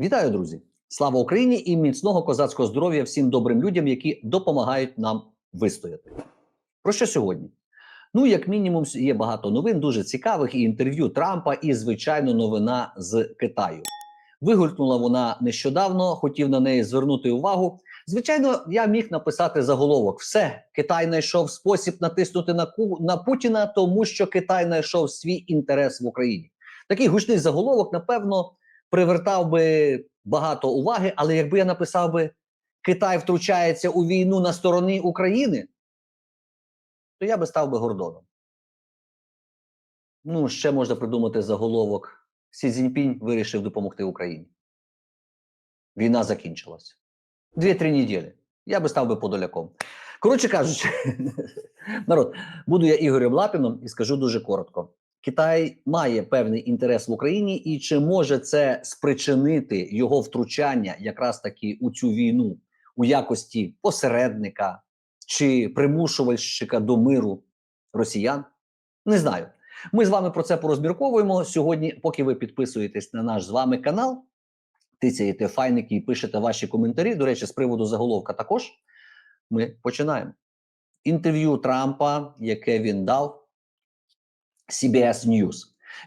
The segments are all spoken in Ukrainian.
Вітаю, друзі! Слава Україні і міцного козацького здоров'я всім добрим людям, які допомагають нам вистояти. Про що сьогодні? Ну, як мінімум, є багато новин, дуже цікавих, і інтерв'ю Трампа, і, звичайно, новина з Китаю. Вигулькнула вона нещодавно, хотів на неї звернути увагу. Звичайно, я міг написати заголовок: все, Китай знайшов спосіб натиснути на Ку на Путіна, тому що Китай знайшов свій інтерес в Україні. Такий гучний заголовок, напевно, привертав би багато уваги, але якби я написав би Китай втручається у війну на стороні України, то я би став би Гордоном. Ну, ще можна придумати заголовок. Сі Цзіньпінь вирішив допомогти Україні. Війна закінчилась. Дві-три неділі. Я би став би подоляком. Коротше кажучи, народ, буду я Ігорем Лапіном і скажу дуже коротко. Китай має певний інтерес в Україні, і чи може це спричинити його втручання якраз таки у цю війну у якості посередника чи примушувальщика до миру росіян? Не знаю. Ми з вами про це порозмірковуємо сьогодні. Поки ви підписуєтесь на наш з вами канал, тицяєте файники і пишете ваші коментарі. До речі, з приводу заголовка також ми починаємо. Інтерв'ю Трампа, яке він дав. CBS News.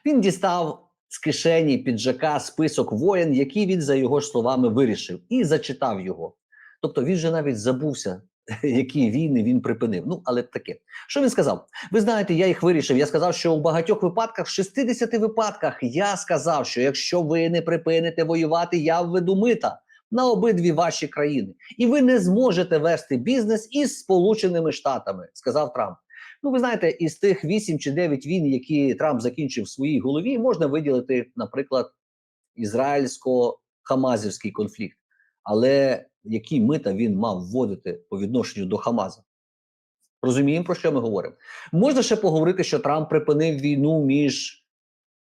Він дістав з кишені піджака список воєн, які він, за його ж словами, вирішив, і зачитав його. Тобто він же навіть забувся, які війни він припинив. Ну, але таке. Що він сказав? Ви знаєте, я їх вирішив. Я сказав, що у багатьох випадках, в 60 випадках, я сказав, що якщо ви не припините воювати, я введу мита на обидві ваші країни, і ви не зможете вести бізнес із Сполученими Штатами, сказав Трамп. Ну, ви знаєте, із тих 8 чи 9 війн, які Трамп закінчив в своїй голові, можна виділити, наприклад, ізраїльсько-хамазівський конфлікт. Але які мита він мав вводити по відношенню до Хамаза? Розуміємо, про що ми говоримо? Можна ще поговорити, що Трамп припинив війну між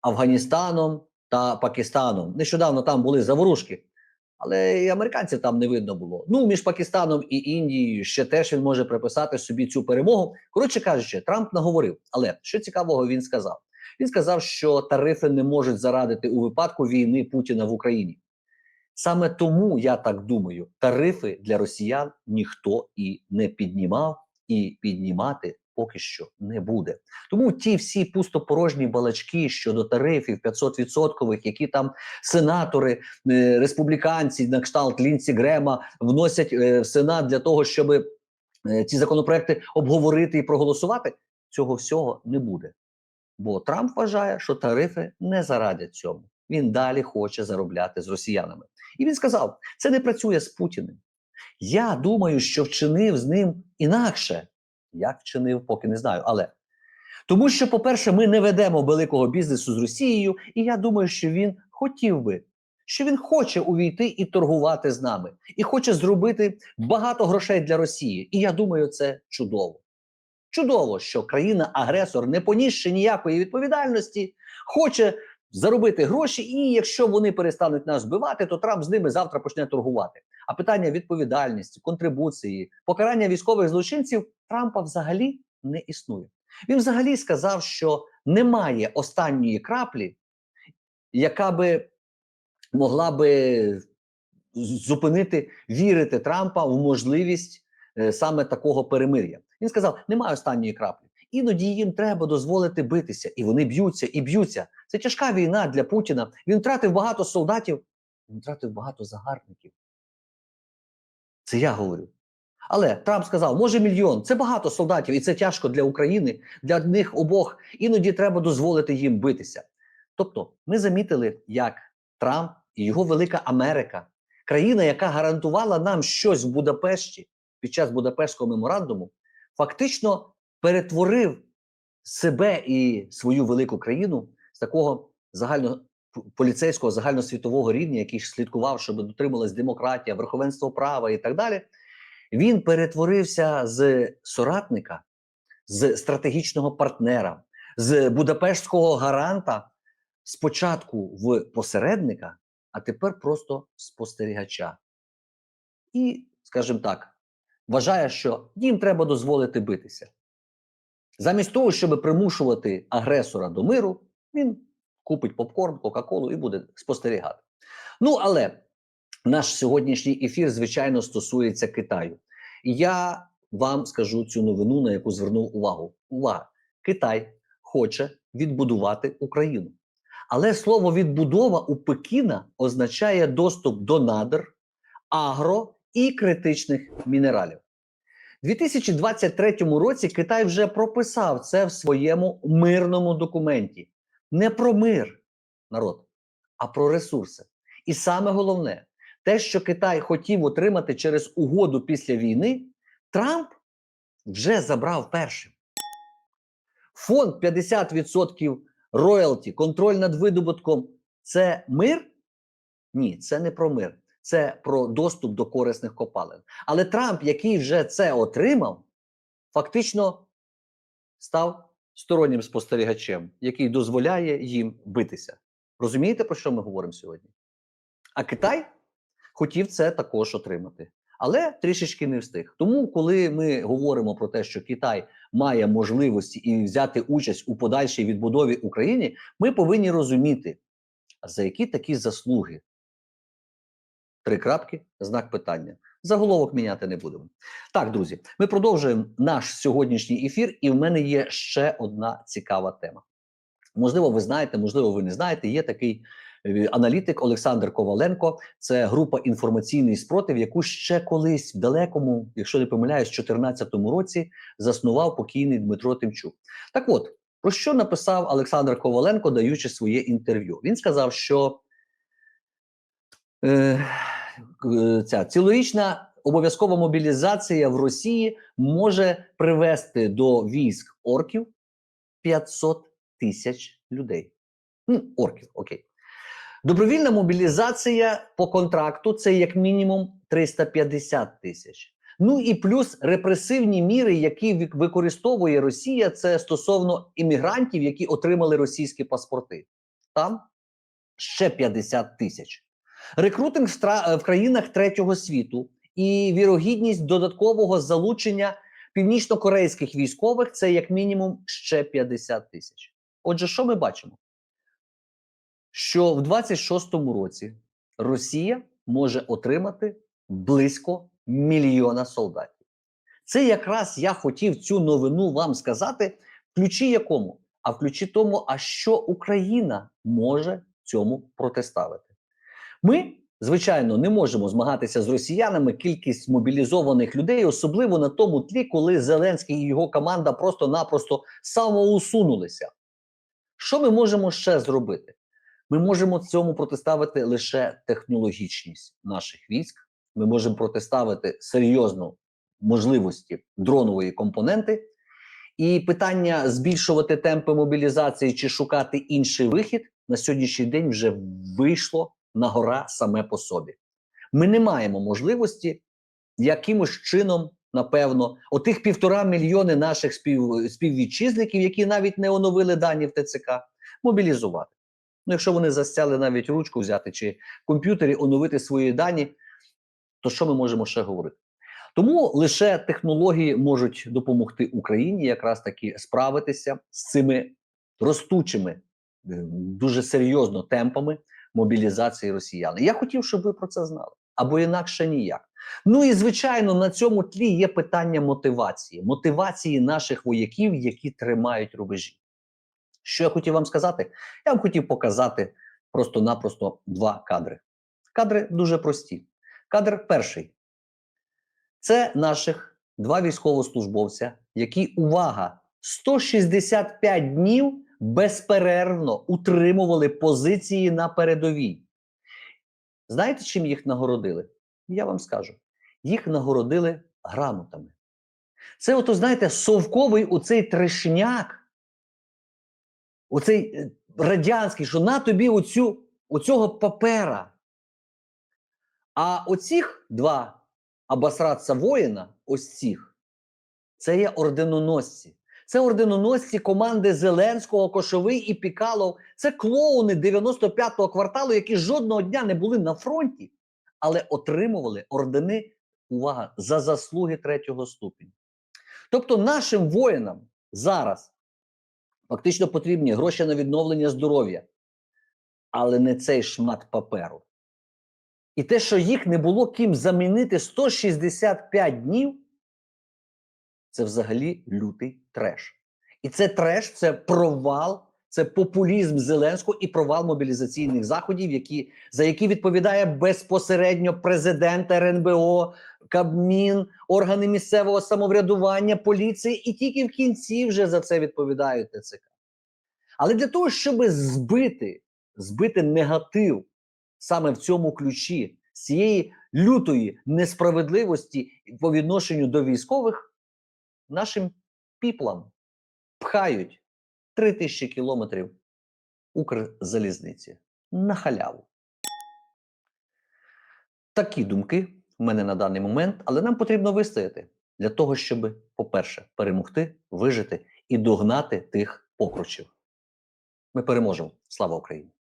Афганістаном та Пакистаном. Нещодавно там були заворушки. Але і американців там не видно було. Ну, між Пакистаном і Індією ще теж він може приписати собі цю перемогу. Коротше кажучи, Трамп наговорив. Але що цікавого він сказав? Він сказав, що тарифи не можуть зарадити у випадку війни Путіна в Україні. Саме тому я так думаю, тарифи для росіян ніхто і не піднімав, і піднімати поки що не буде. Тому ті всі пустопорожні балачки щодо тарифів 500%, які там сенатори, е, республіканці на кшталт Лінці Грема вносять е, в сенат для того, щоб е, ці законопроекти обговорити і проголосувати. Цього всього не буде. Бо Трамп вважає, що тарифи не зарадять цьому. Він далі хоче заробляти з росіянами. І він сказав: це не працює з Путіним. Я думаю, що вчинив з ним інакше. Як вчинив, поки не знаю. Але тому, що, по-перше, ми не ведемо великого бізнесу з Росією, і я думаю, що він хотів би, що він хоче увійти і торгувати з нами, і хоче зробити багато грошей для Росії. І я думаю, це чудово. Чудово, що країна-агресор, не понісши ніякої відповідальності, хоче заробити гроші, і якщо вони перестануть нас вбивати, то Трамп з ними завтра почне торгувати. А питання відповідальності, контрибуції, покарання військових злочинців Трампа взагалі не існує. Він взагалі сказав, що немає останньої краплі, яка би могла би зупинити вірити Трампа в можливість е, саме такого перемир'я. Він сказав: немає останньої краплі. Іноді їм треба дозволити битися, і вони б'ються і б'ються. Це тяжка війна для Путіна. Він втратив багато солдатів, він втратив багато загарбників. Це я говорю. Але Трамп сказав, може мільйон, це багато солдатів, і це тяжко для України, для них обох. Іноді треба дозволити їм битися. Тобто, ми замітили, як Трамп і його велика Америка, країна, яка гарантувала нам щось в Будапешті під час Будапештського меморандуму, фактично перетворив себе і свою велику країну з такого загально поліцейського загальносвітового рівня, який слідкував, щоб дотрималась демократія, верховенство права і так далі. Він перетворився з соратника, з стратегічного партнера, з Будапештського гаранта спочатку в посередника, а тепер просто спостерігача. І, скажімо так, вважає, що їм треба дозволити битися. Замість того, щоб примушувати агресора до миру, він купить попкорн, Кока-Колу і буде спостерігати. Ну але наш сьогоднішній ефір, звичайно, стосується Китаю. Я вам скажу цю новину, на яку звернув увагу. Увага! Китай хоче відбудувати Україну. Але слово відбудова у Пекіна означає доступ до надр, агро і критичних мінералів. У 2023 році Китай вже прописав це в своєму мирному документі. Не про мир, народ, а про ресурси. І саме головне, те, що Китай хотів отримати через угоду після війни, Трамп вже забрав першим. Фонд 50% роялті, контроль над видобутком це мир? Ні, це не про мир. Це про доступ до корисних копалин. Але Трамп, який вже це отримав, фактично став стороннім спостерігачем, який дозволяє їм битися. Розумієте, про що ми говоримо сьогодні? А Китай хотів це також отримати, але трішечки не встиг. Тому, коли ми говоримо про те, що Китай має можливості і взяти участь у подальшій відбудові України, ми повинні розуміти, за які такі заслуги. Три крапки, знак питання. Заголовок міняти не будемо. Так, друзі, ми продовжуємо наш сьогоднішній ефір, і в мене є ще одна цікава тема. Можливо, ви знаєте, можливо, ви не знаєте. Є такий е, аналітик Олександр Коваленко. Це група інформаційний спротив, яку ще колись в далекому, якщо не помиляюсь, 2014 році заснував покійний Дмитро Тимчук. Так от, про що написав Олександр Коваленко, даючи своє інтерв'ю? Він сказав, що е, ця цілорічна обов'язкова мобілізація в Росії може привести до військ орків 500 тисяч людей. Ну, орків, окей. Добровільна мобілізація по контракту це як мінімум 350 тисяч. Ну і плюс репресивні міри, які використовує Росія, це стосовно іммігрантів, які отримали російські паспорти. Там ще 50 тисяч. Рекрутинг в, країнах третього світу і вірогідність додаткового залучення північно-корейських військових це як мінімум ще 50 тисяч. Отже, що ми бачимо? Що в 26-му році Росія може отримати близько мільйона солдатів. Це якраз я хотів цю новину вам сказати, в ключі якому? А в ключі тому, а що Україна може цьому протиставити. Ми, звичайно, не можемо змагатися з росіянами кількість мобілізованих людей, особливо на тому тлі, коли Зеленський і його команда просто-напросто самоусунулися. Що ми можемо ще зробити? Ми можемо цьому протиставити лише технологічність наших військ. Ми можемо протиставити серйозну можливості дронової компоненти. І питання збільшувати темпи мобілізації чи шукати інший вихід на сьогоднішній день вже вийшло на гора саме по собі. Ми не маємо можливості якимось чином, напевно, отих півтора мільйони наших спів, співвітчизників, які навіть не оновили дані в ТЦК, мобілізувати. Ну, якщо вони застяли навіть ручку взяти чи комп'ютері оновити свої дані, то що ми можемо ще говорити? Тому лише технології можуть допомогти Україні якраз таки справитися з цими ростучими е, дуже серйозно темпами мобілізації росіян. Я хотів, щоб ви про це знали, або інакше ніяк. Ну і звичайно, на цьому тлі є питання мотивації, мотивації наших вояків, які тримають рубежі. Що я хотів вам сказати? Я вам хотів показати просто-напросто два кадри. Кадри дуже прості. Кадр перший це наших два військовослужбовця, які, увага, 165 днів безперервно утримували позиції на передовій. Знаєте, чим їх нагородили? Я вам скажу: їх нагородили грамотами. Це, ото, знаєте, совковий оцей трешняк, оцей е, радянський, що на тобі оцю, оцього папера. А оцих два абасрадця воїна, ось цих, це є орденоносці. Це орденоносці команди Зеленського, Кошовий і Пікалов. Це клоуни 95-го кварталу, які жодного дня не були на фронті, але отримували ордени, увага, за заслуги третього ступеня. Тобто нашим воїнам зараз фактично потрібні гроші на відновлення здоров'я, але не цей шмат паперу. І те, що їх не було ким замінити 165 днів, це взагалі лютий треш. І це треш, це провал, це популізм Зеленського і провал мобілізаційних заходів, які, за які відповідає безпосередньо президент РНБО, Кабмін, органи місцевого самоврядування, поліції, і тільки в кінці вже за це відповідають ТЦК. Але для того, щоб збити, збити негатив саме в цьому ключі, з цієї лютої несправедливості по відношенню до військових, нашим піплам пхають 3 тисячі кілометрів Укрзалізниці на халяву. Такі думки в мене на даний момент, але нам потрібно вистояти для того, щоб, по-перше, перемогти, вижити і догнати тих покручів. Ми переможемо. Слава Україні!